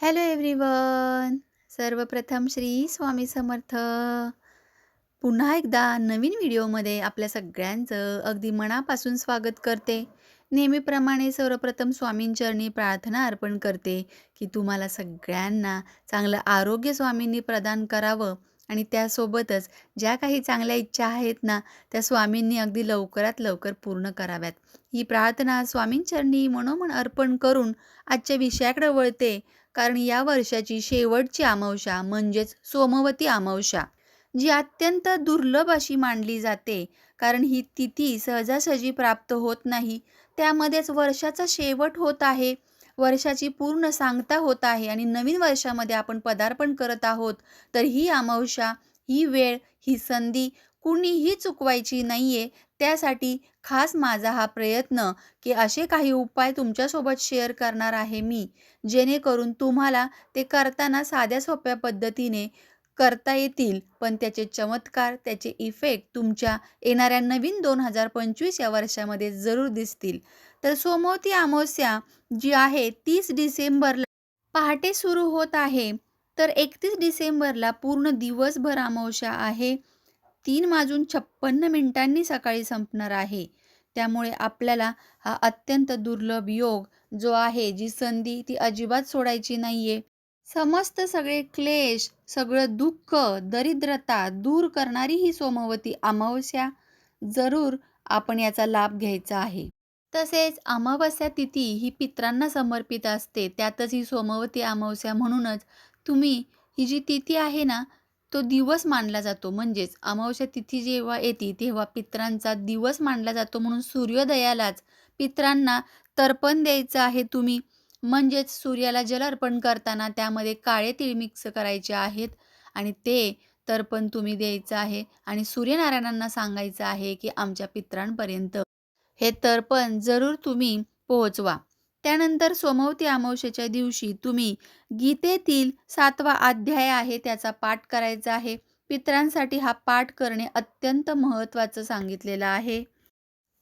Hello everyone सर्वप्रथम श्री स्वामी समर्थ. पुन्हा एकदा नवीन व्हिडिओमध्ये आपल्या सगळ्यांचं अगदी मनापासून स्वागत करते. नेहमीप्रमाणे सर्वप्रथम स्वामींचरणी प्रार्थना अर्पण करते की तुम्हाला सगळ्यांना चांगलं आरोग्य स्वामींनी प्रदान करावं आणि त्यासोबतच ज्या काही चांगल्या इच्छा आहेत ना त्या स्वामींनी अगदी लवकरात लवकर पूर्ण कराव्यात. ही प्रार्थना स्वामींचरणी मनोमन अर्पण करून आजच्या विषयाकडे वळते. कारण या वर्षाची शेवटची अमावस्या म्हणजेच सोमवती अमावस्या जी अत्यंत दुर्लभ अशी मानली जाते. कारण ही तिथी सहजासहजी प्राप्त होत नाही. त्यामध्येच वर्षाचा शेवट होत आहे. वर्षाची पूर्ण सांगता होत आहे आणि नवीन वर्षामध्ये आपण पदार्पण करत आहोत. तर ही अमावस्या ही वेळ ही संधी कुणीही चुकवायची नाहीये. त्यासाठी खास माझा हा प्रयत्न की असे काही उपाय तुमच्यासोबत शेअर करणार आहे मी. जेणेकरून तुम्हाला ते करताना साध्या सोप्या पद्धतीने करता येतील. पण त्याचे चमत्कार त्याचे इफेक्ट तुमच्या येणाऱ्या नवीन दोन हजार पंचवीस या वर्षामध्ये जरूर दिसतील. तर सोमवती अमावस्या जी आहे तीस डिसेंबरला पहाटे सुरू होत आहे. तर एकतीस डिसेंबरला पूर्ण दिवसभर अमावस्या आहे. तीन वाजून छप्पन्न मिनिटांनी सकाळी संपणार आहे. त्यामुळे आपल्याला हा अत्यंत दुर्लभ योग जो आहे जी संधी ती अजिबात सोडायची नाहीये. समस्त सगळे क्लेश सगळं दुःख दरिद्रता दूर करणारी ही सोमवती अमावस्या जरूर आपण याचा लाभ घ्यायचा आहे. तसेच अमावस्या तिथी ही पित्रांना समर्पित असते. त्यातच ही सोमवती अमावस्या म्हणूनच तुम्ही ही जी तिथी आहे ना तो दिवस मानला जातो. म्हणजेच अमावस्या तिथी जेव्हा येते तेव्हा पित्रांचा दिवस मानला जातो म्हणून सूर्योदयालाच पित्रांना तर्पण द्यायचं आहे तुम्ही. म्हणजेच सूर्याला जल अर्पण करताना त्यामध्ये काळे तीळ मिक्स करायचे आहेत आणि ते तर्पण तुम्ही द्यायचं आहे आणि सूर्यनारायणांना सांगायचं आहे की आमच्या पित्रांपर्यंत. हे तर्पण जरूर तुम्ही पोहोचवा. त्यानंतर सोमवती अमावस्येच्या दिवशी तुम्ही गीतेतील सातवा अध्याय आहे त्याचा पाठ करायचा आहे. पित्रांसाठी हा पाठ करणे अत्यंत महत्त्वाचं सांगितलेलं आहे.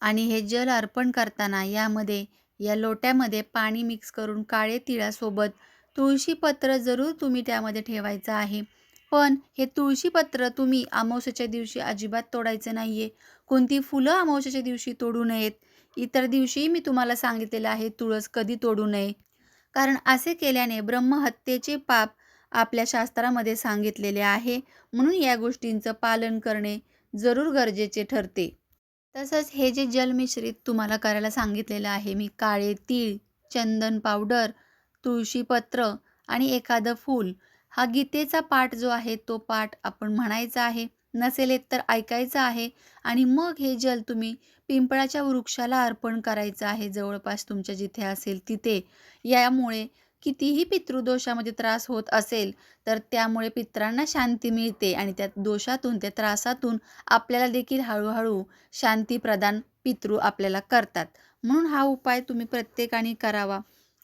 आणि हे जल अर्पण करताना यामध्ये या लोट्यामध्ये पाणी मिक्स करून काळे तिळासोबत तुळशीपत्र जरूर तुम्ही त्यामध्ये ठेवायचं आहे. पण हे तुळशीपत्र तुम्ही अमावस्याच्या दिवशी अजिबात तोडायचं नाही आहे कोणती फुलं अमावस्याच्या दिवशी तोडू नयेत? इतर दिवशीही मी तुम्हाला सांगितलेलं आहे तुळस कधी तोडू नये. कारण असे केल्याने ब्रह्महत्येचे पाप आपल्या शास्त्रामध्ये सांगितलेले आहे. म्हणून या गोष्टींचं पालन करणे जरूर गरजेचे ठरते. तसंच हे जे जलमिश्रित तुम्हाला करायला सांगितलेलं आहे मी काळे तीळ चंदन पावडर तुळशीपत्र आणि एखादं फूल हा गीतेचा पाठ जो आहे तो पाठ आपण म्हणायचा आहे. नसेल येत तर ऐकायचं आहे. आणि मग हे जल तुम्ही पिंपळाच्या वृक्षाला अर्पण करायचं आहे जवळपास तुमच्या जिथे असेल तिथे. यामुळे कितीही पितृदोषामध्ये त्रास होत असेल तर त्यामुळे पित्रांना शांती मिळते आणि त्या दोषातून त्या त्रासातून आपल्याला देखील हळूहळू शांती प्रदान पितृ आपल्याला करतात. म्हणून हा उपाय तुम्ही प्रत्येकाने करावा.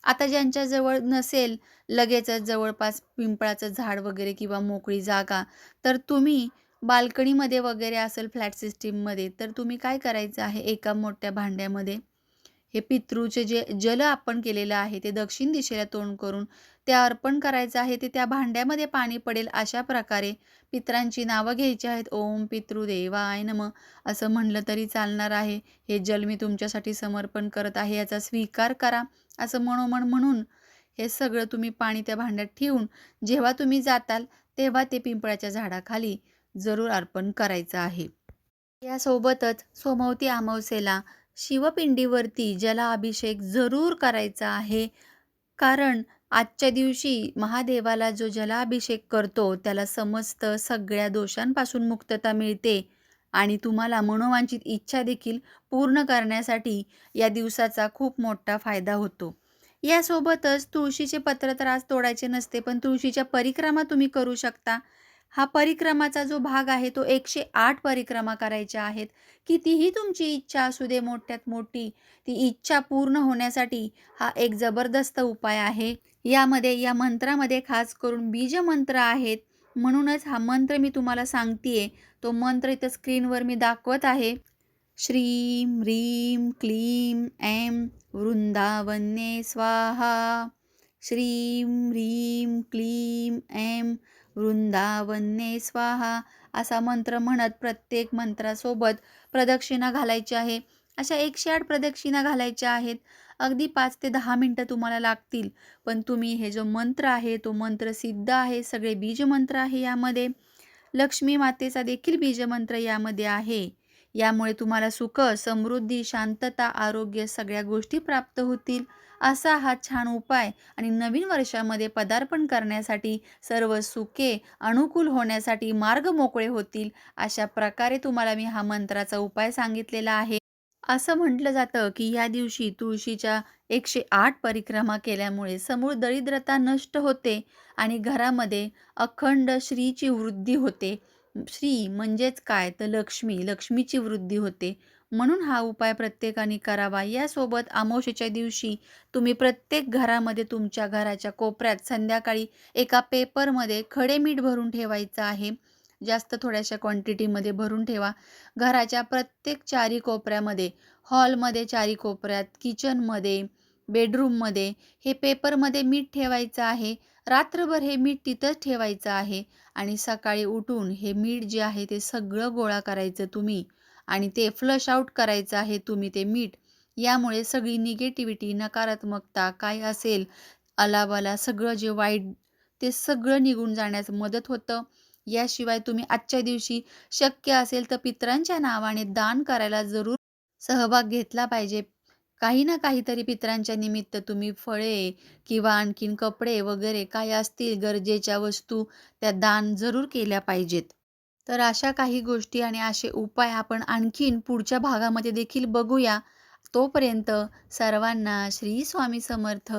आता ज्यांच्याजवळ नसेल लगेचच जवळपास पिंपळाचं झाड वगैरे किंवा मोकळी जागा तर तुम्ही बाल्कनीमध्ये वगैरे असेल फ्लॅट सिस्टीममध्ये तर तुम्ही काय करायचं आहे एका मोठ्या भांड्यामध्ये? हे पितृचे जे जल आपण केलेलं आहे ते दक्षिण दिशेला तोंड करून ते अर्पण करायचं आहे ते त्या भांड्यामध्ये पाणी पडेल अशा प्रकारे पित्रांची नावं घ्यायची आहेत. ओम पितृदेवाय नम असं म्हणलं तरी चालणार आहे. हे जल मी तुमच्यासाठी समर्पण करत आहे याचा स्वीकार करा. असं मनोमन म्हणून हे सगळं तुम्ही पाणी त्या भांड्यात ठेवून जेव्हा तुम्ही जाताल तेव्हा ते पिंपळाच्या झाडाखाली जरूर अर्पण करायचं आहे. यासोबतच सोमवती अमावस्येला शिवपिंडीवरती जलाभिषेक जरूर करायचा आहे. कारण आजच्या दिवशी महादेवाला जो जलाभिषेक करतो त्याला समस्त सगळ्या दोषांपासून मुक्तता मिळते. आणि तुम्हाला मनोवांचित इच्छा देखील पूर्ण करण्यासाठी या दिवसाचा खूप मोठा फायदा होतो. यासोबतच तुळशीचे पत्र तर आज तोडायचे नसते पण तुळशीच्या परिक्रमा तुम्ही करू शकता. हा परिक्रमाचा जो भाग आहे तो एकशे आठ परिक्रमा करायच्या आहेत. कितीही तुमची इच्छा असू दे मोठ्यात मोठी ती इच्छा पूर्ण होण्यासाठी हा एक जबरदस्त उपाय आहे. यामध्ये या मंत्रामध्ये खास करून बीज मंत्र आहेत. म्हणूनच हा मंत्र मी तुम्हाला सांगतेय. तो मंत्र इथं स्क्रीनवर मी दाखवत आहे. श्रीम ह्रीम क्लीम ऐम वृंदावन्ये स्वाहा. श्रीम ह्रीम क्लीम ऐं वृंदावन्ये स्वाहा. असा मंत्र म्हणत प्रत्येक मंत्रासोबत प्रदक्षिणा घालायची आहे. अशा एकशे आठ प्रदक्षिणा घालायच्या आहेत. अगदी पाच ते दहा मिनटं तुम्हाला लागतील. पण तुम्ही हे जो मंत्र आहे तो मंत्र सिद्ध आहे सगळे बीजमंत्र आहे यामध्ये. लक्ष्मी मातेचा देखील बीजमंत्र यामध्ये आहे. यामुळे तुम्हाला सुख समृद्धी शांतता आरोग्य सगळ्या गोष्टी प्राप्त होतील. असा हा छान उपाय आणि नवीन वर्षामध्ये पदार्पण करण्यासाठी सर्व सुखे अनुकूल होण्यासाठी मार्ग मोकळे होतील. अशा प्रकारे तुम्हाला मी हा मंत्राचा उपाय सांगितलेला आहे. असं म्हटलं जातं की या दिवशी तुळशीच्या एकशे आठ परिक्रमा केल्यामुळे समूळ दरिद्रता नष्ट होते आणि घरामध्ये अखंड श्रीची वृद्धी होते. श्री म्हणजेच काय? तर लक्ष्मी. लक्ष्मीची वृद्धी होते. म्हणून हा उपाय प्रत्येकाने करावा. यासोबत आमोशेच्या दिवशी तुम्ही प्रत्येक घरामध्ये तुमच्या घराच्या कोपऱ्यात संध्याकाळी एका पेपरमध्ये खडे मीठ भरून ठेवायचं आहे. जास्त थोड्याशा क्वांटिटीमध्ये भरून ठेवा. घराच्या प्रत्येक चारी कोपऱ्यामध्ये हॉलमध्ये चारी कोपऱ्यात किचनमध्ये बेडरूममध्ये हे पेपरमध्ये मीठ ठेवायचं आहे. रात्रभर हे मीठ तिथंच ठेवायचं आहे आणि सकाळी उठून हे मीठ जे आहे ते सगळं गोळा करायचं तुम्ही आणि ते फ्लश आऊट करायचं आहे तुम्ही ते मीठ. यामुळे सगळी निगेटिव्हिटी नकारात्मकता काय असेल अलाबाला सगळं जे वाईट ते सगळं निघून जाण्यास मदत होतं. याशिवाय तुम्ही आजच्या दिवशी शक्य असेल तर पितरांच्या नावाने दान करायला जरूर सहभाग घेतला पाहिजे. काही ना काहीतरी पितरांच्या निमित्त तुम्ही फळे किंवा आणखीन कपडे वगैरे काय असतील गरजेच्या वस्तू त्या दान जरूर केल्या पाहिजेत. तर अशा काही गोष्टी आणि असे उपाय आपण आणखीन पुढच्या भागामध्ये देखील बघूया. तोपर्यंत सर्वांना श्री स्वामी समर्थ.